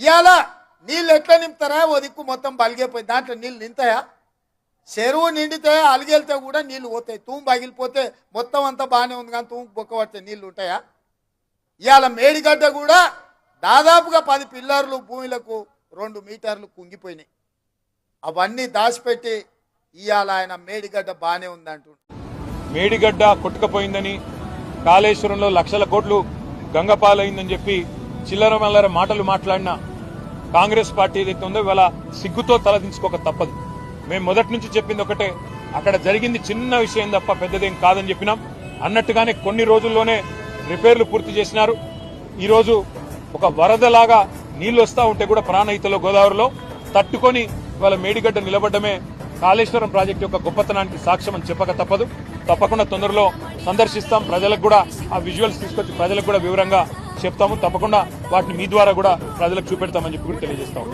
ఇవాళ నీళ్ళు ఎట్లా నింపుతారా? ఓ దిక్కు మొత్తం బలిగైపోయింది దాంట్లో నీళ్ళు నింతాయా చెరువు నిండితే అలిగెళ్తే కూడా నీళ్ళు పోతాయి. తూము పగిలిపోతే మొత్తం అంతా బాగానే ఉంది కానీ తూము బొక్క పడితే నీళ్ళు ఉంటాయా? ఇవాళ మేడిగడ్డ కూడా దాదాపుగా పది పిల్లర్లు భూమిలకు రెండు మీటర్లు కుంగిపోయినాయి. అవన్నీ దాచిపెట్టి ఇవాళ ఆయన మేడిగడ్డ బాగానే ఉంది మేడిగడ్డ కొట్టుకపోయిందని కాళేశ్వరంలో లక్షల కోట్లు గంగపాలైందని చెప్పి చిల్లర మల్లర మాటలు మాట్లాడిన కాంగ్రెస్ పార్టీ ఏదైతే ఉందో ఇవాళ సిగ్గుతో తలదించుకోక తప్పదు. మేము మొదటి నుంచి చెప్పింది ఒకటే అక్కడ జరిగింది చిన్న విషయం తప్ప పెద్దదేం కాదని చెప్పినాం. అన్నట్టుగానే కొన్ని రోజుల్లోనే రిపేర్లు పూర్తి చేసినారు. ఈరోజు ఒక వరదలాగా నీళ్ళు వస్తా ఉంటే కూడా ప్రాణహితలో గోదావరిలో తట్టుకొని ఇవాళ మేడిగడ్డ నిలబడ్డమే కాళేశ్వరం ప్రాజెక్టు యొక్క గొప్పతనానికి సాక్ష్యం అని చెప్పక తప్పదు. తప్పకుండా తొందరలో సందర్శిస్తాం. ప్రజలకు కూడా ఆ విజువల్స్ తీసుకొచ్చి ప్రజలకు కూడా వివరంగా చెప్తాము. తప్పకుండా వాటిని మీ ద్వారా కూడా ప్రజలకు చూపెడతామని చెప్పి కూడా తెలియజేస్తాం